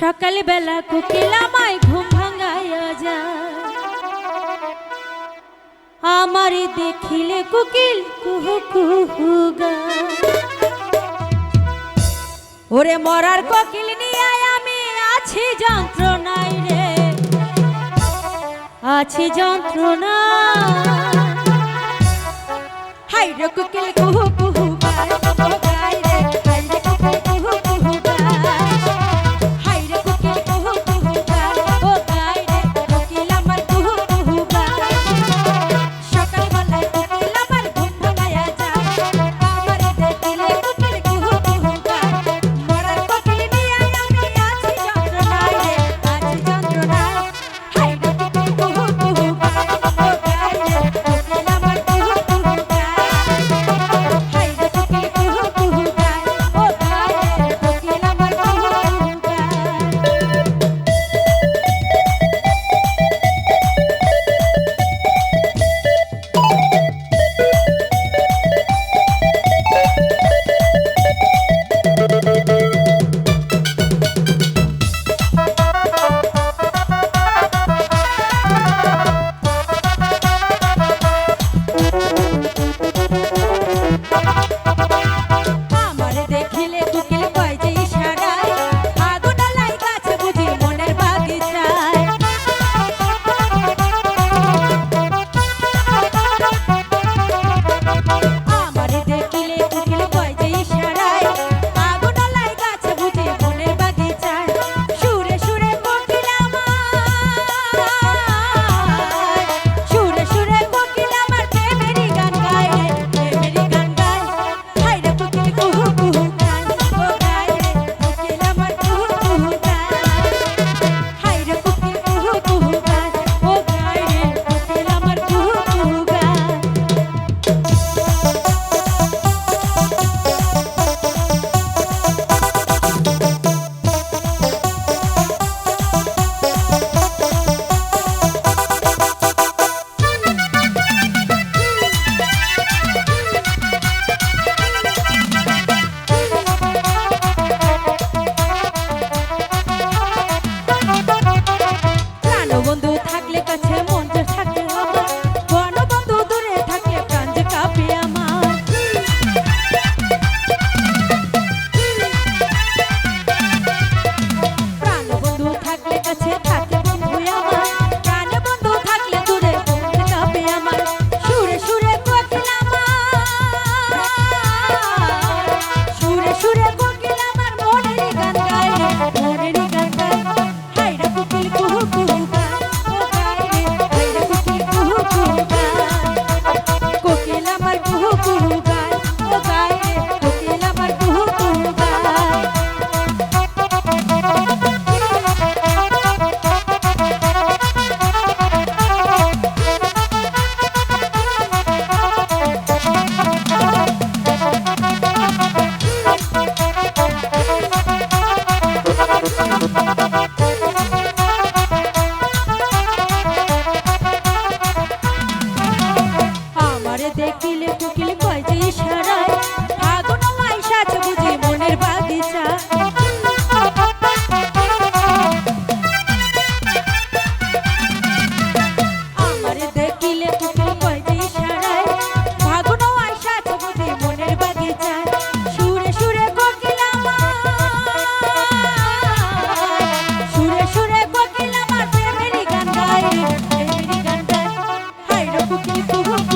সকালবেলা কোকিলামায় ঘুম ভাঙ্গাইয়া যা আমার দেখিলে কোকিল কুহু কুহু গা ওরে মরার কোকিল নিয়ে আমি, আছি যন্ত্রণায় রে। আছি যন্ত্রণা হাই রে কোকিল কুহু tocar. তুমি তোমাকে